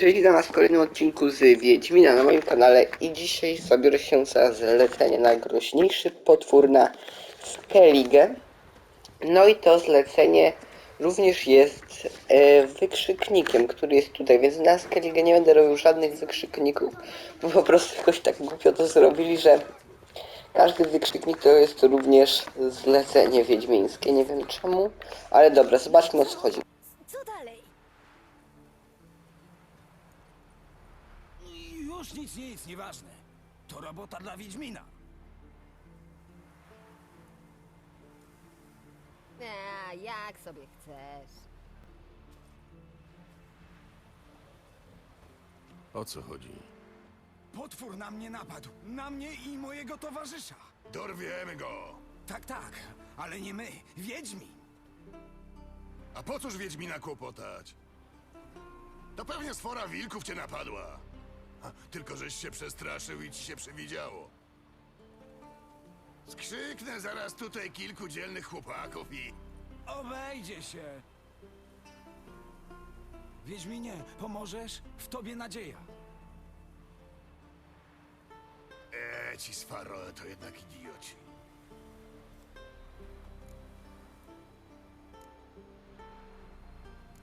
Cześć, witam was w kolejnym odcinku z Wiedźmina na moim kanale i dzisiaj zabiorę się za zlecenie na groźniejszy potwór na Skellige. No i to zlecenie również jest e, wykrzyknikiem, który jest tutaj, więc na Skellige nie będę robił żadnych wykrzykników, bo po prostu jakoś tak głupio to zrobili, że każdy wykrzyknik to jest również zlecenie wiedźmińskie, nie wiem czemu, ale dobra, zobaczmy o co chodzi. Już nic, nic, nieważne. To robota dla Wiedźmina. A, jak sobie chcesz. O co chodzi? Potwór na mnie napadł. Na mnie i mojego towarzysza. Dorwiemy go! Tak, tak, ale nie my. Wiedźmin. A po cóż Wiedźmina kłopotać? To pewnie sfora wilków cię napadła. Tylko żeś się przestraszył i ci się przewidziało. Skrzyknę zaraz tutaj kilku dzielnych chłopaków i... Obejdzie się. Wiedźminie, pomożesz? W tobie nadzieja. E, ci z Faroe to jednak idioci.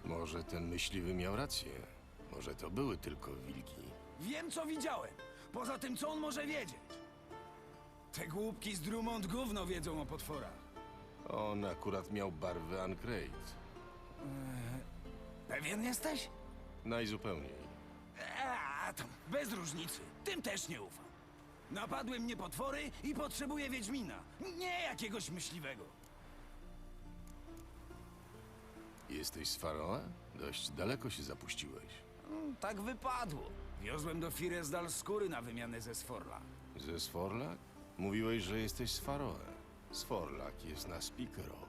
Może ten myśliwy miał rację. Może to były tylko wilki. Wiem, co widziałem. Poza tym, co on może wiedzieć? Te głupki z Drummond gówno wiedzą o potworach. On akurat miał barwy Ancrate. Pewien jesteś? Najzupełniej. A, tam, bez różnicy. Tym też nie ufam. Napadły mnie potwory i potrzebuję Wiedźmina. Nie jakiegoś myśliwego. Jesteś z Faroe? Dość daleko się zapuściłeś. Tak wypadło. Wiozłem do Firesdal skóry na wymianę ze Sforla. Ze Sforlak? Mówiłeś, że jesteś z Faroe. Sforlak jest na Speaker Rock.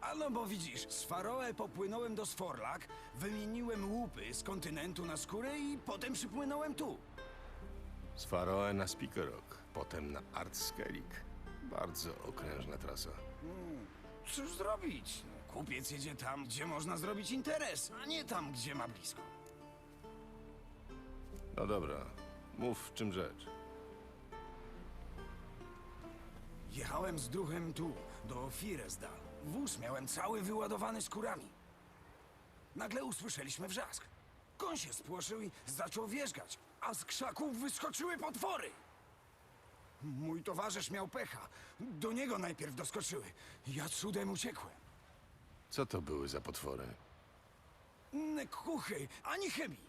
A no bo widzisz, z Faroe popłynąłem do Sforlak, wymieniłem łupy z kontynentu na skórę i potem przypłynąłem tu. Z Faroe na Speaker Rock, potem na Artskelik. Bardzo okrężna trasa. Cóż zrobić? No, Kupiec jedzie tam, gdzie można zrobić interes, a nie tam, gdzie ma blisko. No dobra, mów w czym rzecz. Jechałem z duchem tu, do Firesdal. Wóz miałem cały wyładowany skórami. Nagle usłyszeliśmy wrzask. Koń się spłoszył i zaczął wierzgać, a z krzaków wyskoczyły potwory. Mój towarzysz miał pecha. Do niego najpierw doskoczyły. Ja cudem uciekłem. Co to były za potwory? Ne kuchy, ani chemii.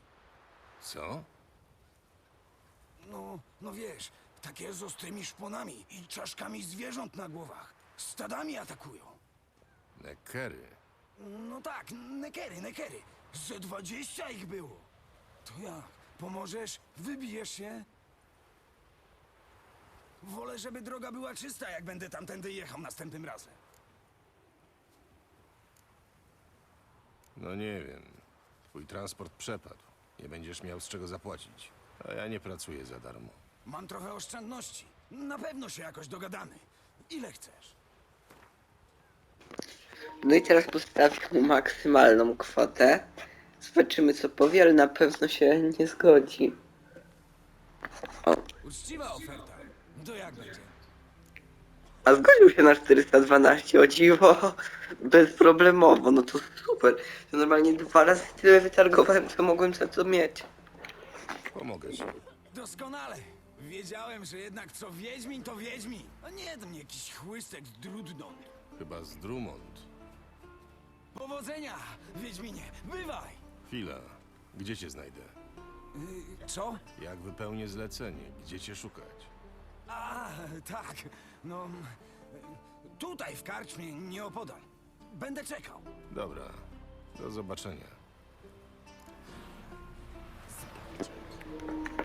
Co? No, no wiesz, takie z ostrymi szponami i czaszkami zwierząt na głowach. Stadami atakują. Nekery. No tak, nekery, nekery. Ze dwadzieścia ich było. To jak? Pomożesz? Wybijesz się? Wolę, żeby droga była czysta, jak będę tamtędy jechał następnym razem. No nie wiem. Twój transport przepadł. Nie będziesz miał z czego zapłacić. A ja nie pracuję za darmo. Mam trochę oszczędności. Na pewno się jakoś dogadamy. Ile chcesz? No i teraz postawię mu maksymalną kwotę. Zobaczymy co powie, ale na pewno się nie zgodzi. O, Uczciwa oferta. To jak będzie? a zgodził się na 412, o dziwo, bezproblemowo, no to super. Ja normalnie dwa razy tyle wytargowałem, co mogłem za to mieć. Pomogę ci. Doskonale. Wiedziałem, że jednak co Wiedźmin, to Wiedźmin. A nie ten jakiś chłystek z Drudnąd. Chyba z Drummond. Powodzenia, Wiedźminie. Bywaj. Chwila. Gdzie cię znajdę? Yy, co? Jak wypełnię zlecenie? Gdzie cię szukać? A, tak. No, tutaj w karczmie nieopodal. Będę czekał. Dobra. Do zobaczenia.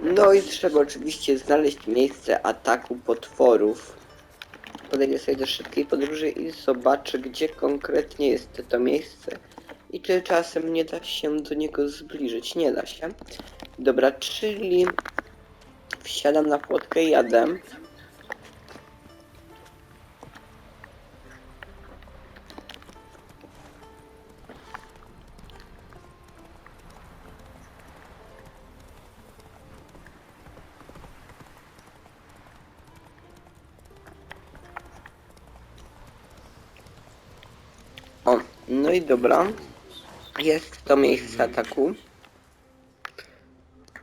No i trzeba oczywiście znaleźć miejsce ataku potworów. Podejdę sobie do szybkiej podróży i zobaczę, gdzie konkretnie jest to miejsce. I czy czasem nie da się do niego zbliżyć. Nie da się. Dobra, czyli wsiadam na płotkę i jadę. Dobra. Jest to miejsce ataku.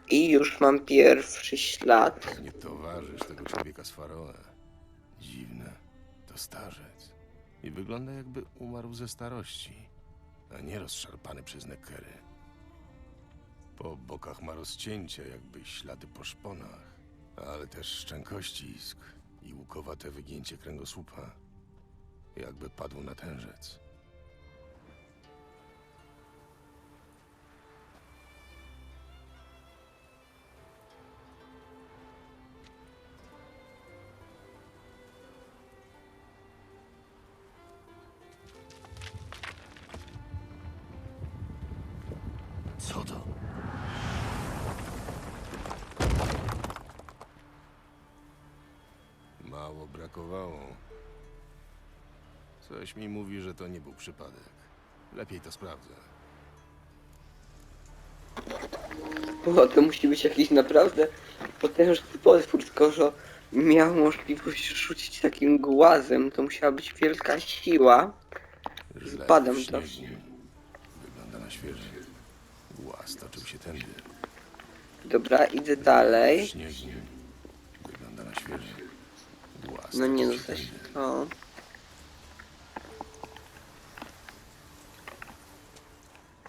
I już mam pierwszy ślad. Nie towarzysz tego człowieka z Faroe. Dziwne. To starzec. I wygląda jakby umarł ze starości, a nie rozszarpany przez nekery. Po bokach ma rozcięcia, jakby ślady po szponach, ale też szczękościsk i łukowate wygięcie kręgosłupa. Jakby padł na tężec. Co to? Mało brakowało. Coś mi mówi, że to nie był przypadek. Lepiej to sprawdzę. O, to musi być jakiś naprawdę potężny potwór, skoro miał możliwość rzucić takim głazem, to musiała być wielka siła. Zbadam to. śniegu. Wygląda na. Głaz toczył się tędy. Dobra, idę dalej. W śniegu. Wygląda na świeży. Głaz No nie no, toczył się coś tędy.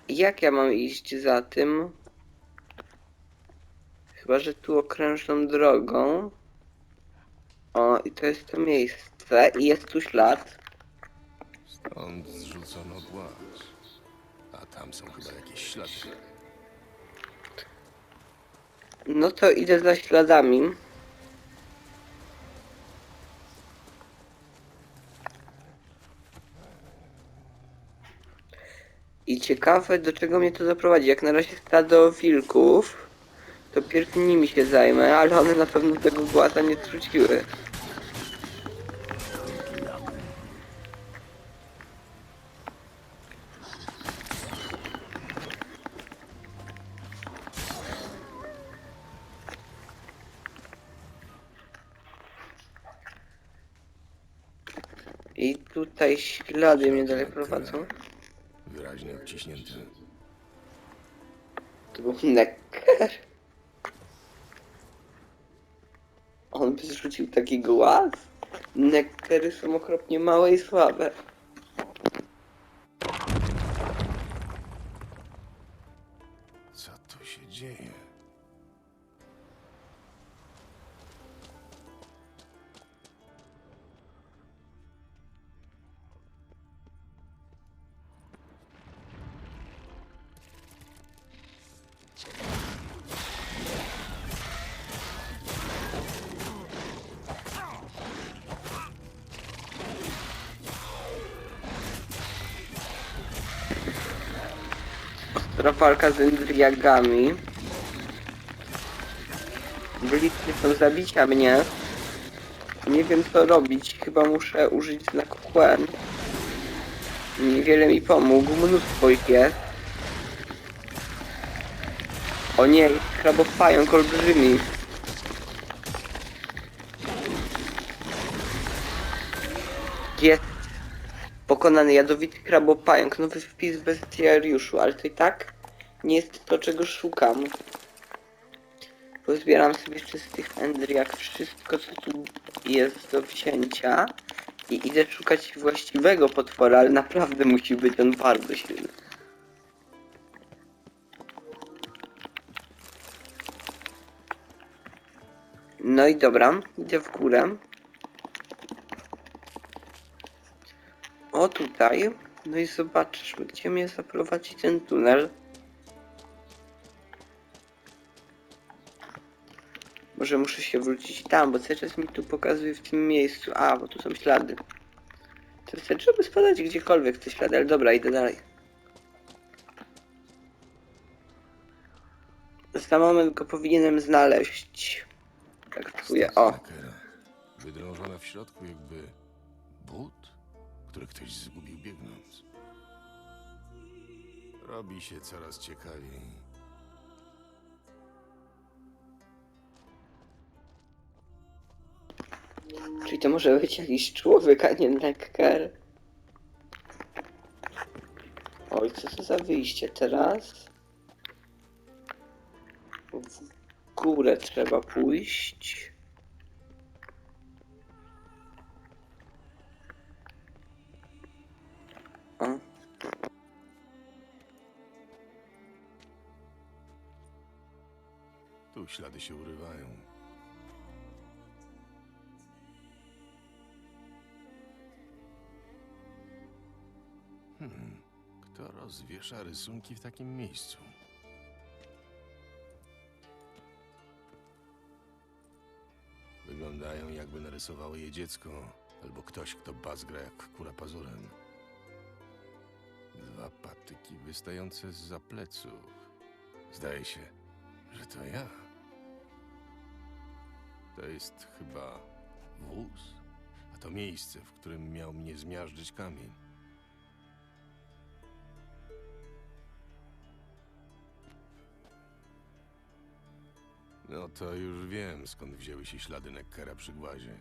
Jak ja mam iść za tym? Chyba, że tu okrężną drogą. O, i to jest to miejsce. I jest tu ślad. Stąd zrzucono głaz. Tam są chyba jakieś ślady. No to idę za śladami. I ciekawe do czego mnie to zaprowadzi. Jak na razie stado wilków, to pierw nimi się zajmę, ale one na pewno tego głaza nie zrzuciły. I tutaj ślady mnie dalej prowadzą. Wyraźnie odciśnięte. To był Necker. On by zrzucił taki głaz? Neckery są okropnie małe i słabe. Ostra walka z Endriagami. Blitzy chcą zabicia mnie. Nie wiem co robić. Chyba muszę użyć znaku Quen. Niewiele mi pomógł. Mnóstwo ich jest. O nie, krabopająk olbrzymi. Jest Pokonany jadowity krabopająk, nowy wpis w bestiariuszu, ale to i tak nie jest to, czego szukam. Pozbieram sobie jeszcze z tych Endriak wszystko, co tu jest do wzięcia i idę szukać właściwego potwora, ale naprawdę musi być on bardzo silny. No i dobra, idę w górę. O tutaj. No i zobaczmy, gdzie mnie zaprowadzi ten tunel. Może muszę się wrócić tam, bo cały czas mi tu pokazuje w tym miejscu. A, bo tu są ślady. To wystarczy, żeby spadać gdziekolwiek te ślady, ale dobra, idę dalej. Za moment go powinienem znaleźć. Tak czuję. O. Wydrążona w środku jakby but, który ktoś zgubił biegnąc. Robi się coraz ciekawiej. czyli to może być jakiś człowiek, a nie nekker. Oj, co to za wyjście teraz? Górę trzeba pójść. Tu ślady się urywają. Hmm, kto rozwiesza rysunki w takim miejscu? Narysowało je dziecko, albo ktoś, kto bazgra jak kura pazurem. Dwa patyki wystające z pleców. Zdaje się, że to ja. To jest chyba wóz, a to miejsce, w którym miał mnie zmiażdżyć kamień. To już wiem, skąd wzięły się ślady Neckera przy głazie.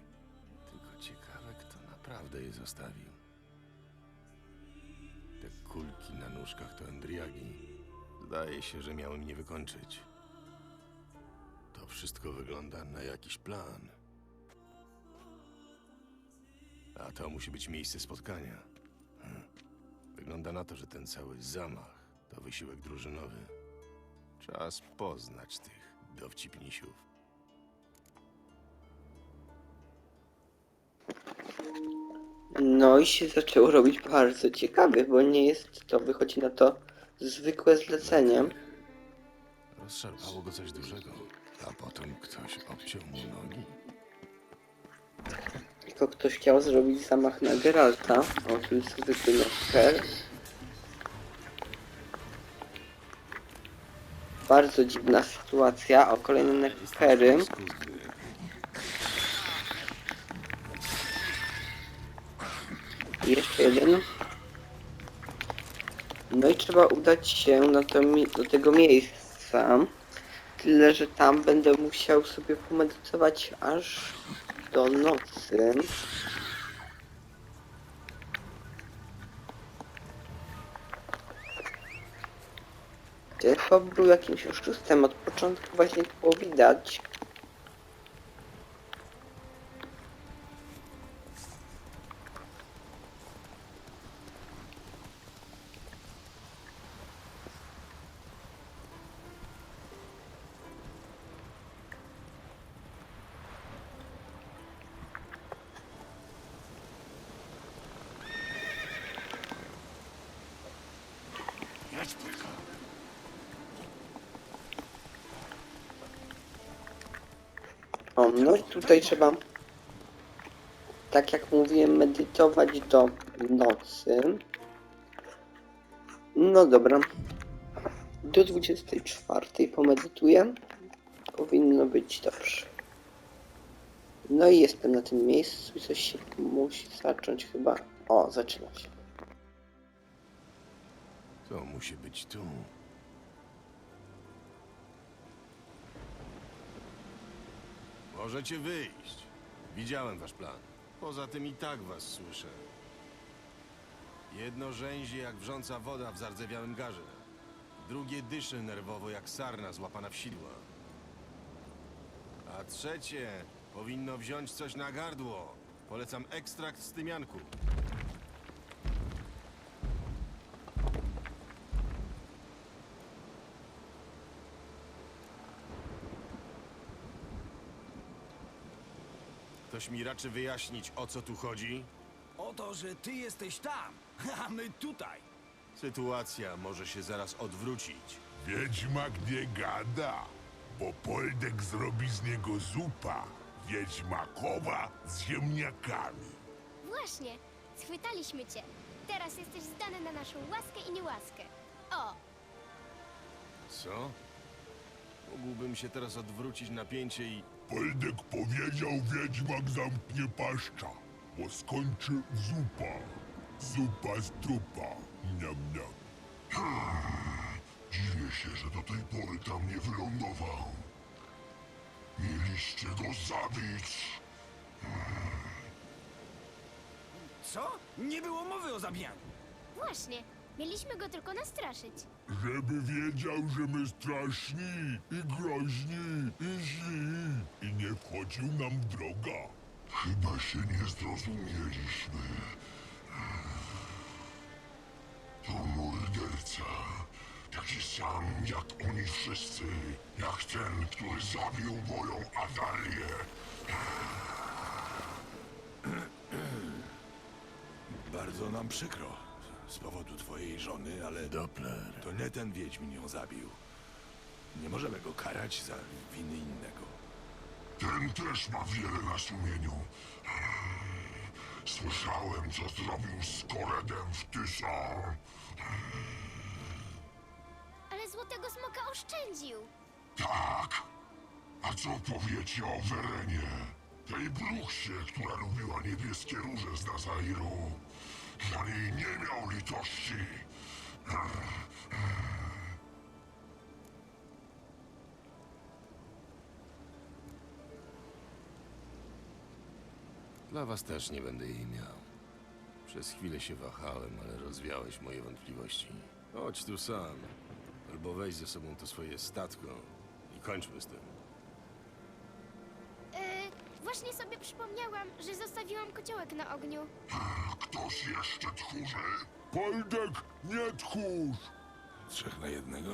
Tylko ciekawe, kto naprawdę je zostawił. Te kulki na nóżkach to Endriagi. Zdaje się, że miały mnie wykończyć. To wszystko wygląda na jakiś plan. A to musi być miejsce spotkania. Hm. Wygląda na to, że ten cały zamach to wysiłek drużynowy. Czas poznać tych dowcipnisiów. No i się zaczęło robić bardzo ciekawie, bo nie jest to, wychodzi na to zwykłe zlecenie. Rozszarpało go coś dużego, a potem ktoś obciął mu nogi. Tylko ktoś chciał zrobić zamach na Geralta. O, tu jest zwykły Necker. Bardzo dziwna sytuacja. O, kolejne. I jeszcze jeden. No i trzeba udać się na to, do tego miejsca. Tyle, że tam będę musiał sobie pomedytować aż do nocy. Chyba był jakimś oszustem. Od początku właśnie było widać. No i tutaj trzeba, tak jak mówiłem, medytować do nocy. No dobra. Do 24 pomedytuję. Powinno być dobrze. No i jestem na tym miejscu i coś się musi zacząć chyba. O, zaczyna się. To musi być tu. Możecie wyjść. Widziałem wasz plan. Poza tym i tak was słyszę. Jedno rzęzi jak wrząca woda w zardzewiałym garze. Drugie dyszy nerwowo jak sarna złapana w sidła. A trzecie powinno wziąć coś na gardło. Polecam ekstrakt z tymianku. Ktoś mi raczy wyjaśnić, o co tu chodzi? O to, że ty jesteś tam, a my tutaj. Sytuacja może się zaraz odwrócić. Wiedźmak nie gada, bo Poldek zrobi z niego zupa wiedźmakowa z ziemniakami. Właśnie, schwytaliśmy cię. Teraz jesteś zdany na naszą łaskę i niełaskę. O, Co? Mógłbym się teraz odwrócić napięcie i... Poldek powiedział, wiedźmak zamknie paszcza, bo skończy zupa. Zupa z trupa. Niam, niam. Dziwię się, że do tej pory tam nie wylądował. Mieliście go zabić. Co? Nie było mowy o zabijaniu. właśnie, Mieliśmy go tylko nastraszyć. Żeby wiedział, że my straszni i groźni i źli wchodził nam droga. Chyba się nie zrozumieliśmy. To morderca. Taki sam jak oni wszyscy. Jak ten, który zabił moją Adalię. Bardzo nam przykro z powodu twojej żony, ale Doppler. to nie ten Wiedźmin ją zabił. Nie możemy go karać za winy innego. Ten też ma wiele na sumieniu. Słyszałem, co zrobił z Koredem w Tysa. Ale złotego smoka oszczędził. Tak. A co powiecie o Werenie? Tej bruchsie, która lubiła niebieskie róże z Nazairu. Dla niej nie miał litości. Dla was też nie będę jej miał. Przez chwilę się wahałem, ale rozwiałeś moje wątpliwości. Chodź tu sam. Albo weź ze sobą to swoje statko i kończmy z tym. Yy, właśnie sobie przypomniałam, że zostawiłam kociołek na ogniu. Ktoś jeszcze tchórzy? Poldek, nie tchórz! Trzech na jednego?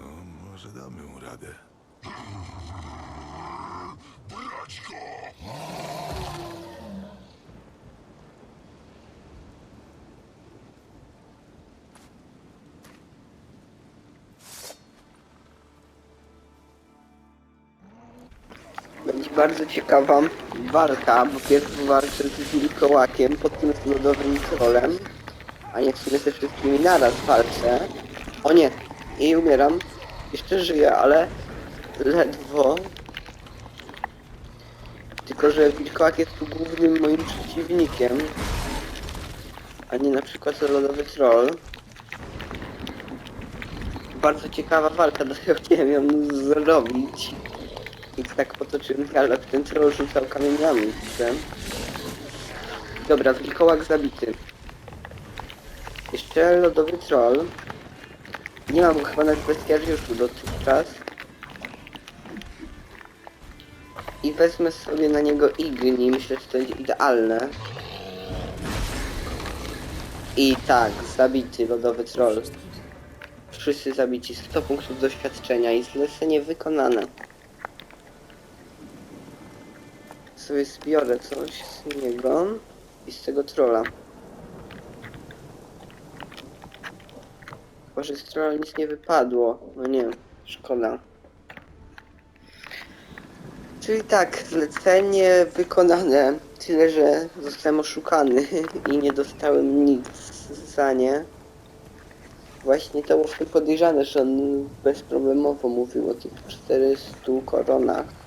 No, może damy mu radę. Brać go! Bardzo ciekawa walka, bo pierwszy walczę z Wilkołakiem, potem z lodowym trolem, a nie w sumie ze wszystkimi naraz walczę. O nie, i umieram. Jeszcze żyję, ale ledwo. Tylko, że Wilkołak jest tu głównym moim przeciwnikiem, a nie na przykład lodowy troll. Bardzo ciekawa walka, dlatego nie wiem zrobić. I tak potoczyłem dialog, ten troll rzucał kamieniami, widzę. Dobra, wilkołak zabity. Jeszcze lodowy troll. Nie mam go chyba na bestiariuszu dotychczas. I wezmę sobie na niego igni, myślę, że to będzie idealne. I tak, zabity lodowy troll. Wszyscy zabici, 100 punktów doświadczenia i zlecenie wykonane. Sobie zbiorę coś z niego i z tego trolla. Chyba, że z trolla nic nie wypadło. No nie, szkoda. Czyli tak, zlecenie wykonane. Tyle, że zostałem oszukany i nie dostałem nic za nie. Właśnie to było w tym podejrzane, że on bezproblemowo mówił o tych 400 koronach.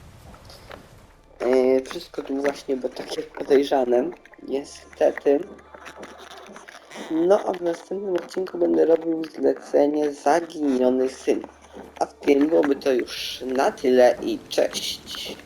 E, wszystko tu właśnie, bo takie podejrzane. Niestety. No a w następnym odcinku będę robił zlecenie Zaginiony Syn. A w tym byłoby to już na tyle i cześć.